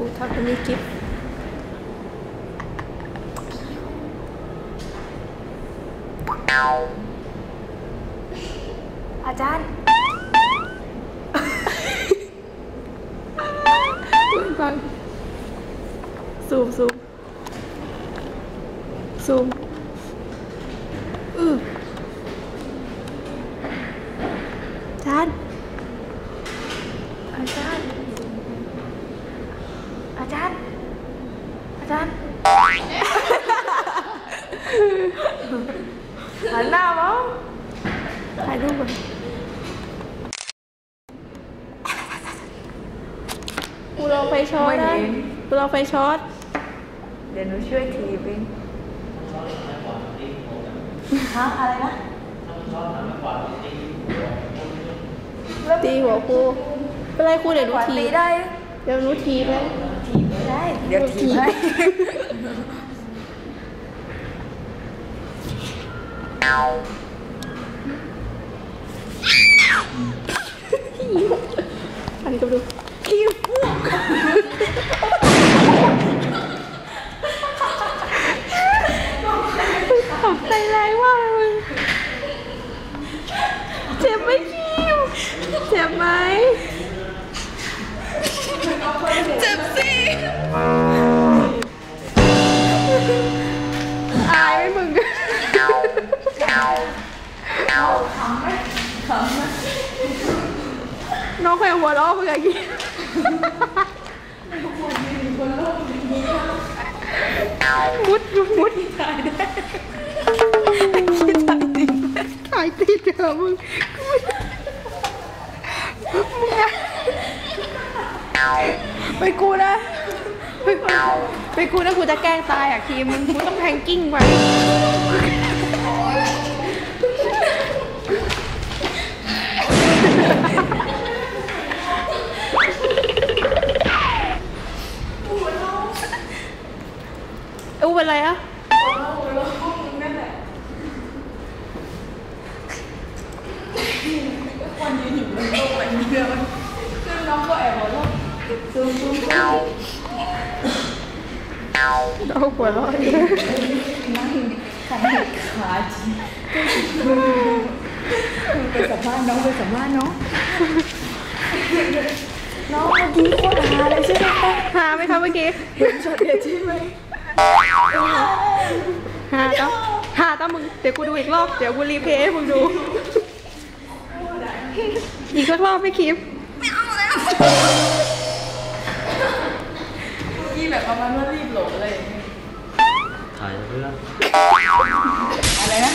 คูทำเป็นมีกิฟต์อาจารย์ฟังซูมซูมซูมอืออาจารย์ อาจารย์ อา จารย์ อาจารย์หันหน้ามาถ่ายรูปก่อนกูลองไฟช็อตนะกูลองไฟช็อต เดี๋ยวหนูช่วยทีบเองฮะอะไรนะตีหัวครูเป็นไรครูเดี๋ยวหนูกวาดทีตีบได้ เดี๋ยวหนูทีบเลยทีบไม่ ได้เดี๋ อายไหมมึงน้องเคยหัวเราะเมื่อกี้มุดมุดถ่ายได้คิดถ่ายติดเหรอมึงไปกูนะไปกู ไปคุนถ้าคุยจะแกล้งตายอะคิมคุณต้องแพงกิ้งไปอู้เป็นไรอะวันยืนอยู่บนโลกวันเดียวคือน้องก็แอบบอกว่าซูมซูมซูม หัวเราะอยู่ขันหักขาจีไปสัมภาษณ์น้องไปสัมภาษณ์น้องน้องเมื่อกี้โคตรฮาเลยใช่ไหมคะหาไหมคะเมื่อกี้เห็นช็อตเด็ดใช่ไหมหาต้องหาต้องมึงเดี๋ยวกูดูอีกรอบเดี๋ยวกูรีเพลย์ให้มึงดู อีกสักรอบไม่คลิปเมื่อกี้แแบบประมาณว่ารีบหลงอะไรอย่างเงี้ยถ่ายเรื่องอะไรนะ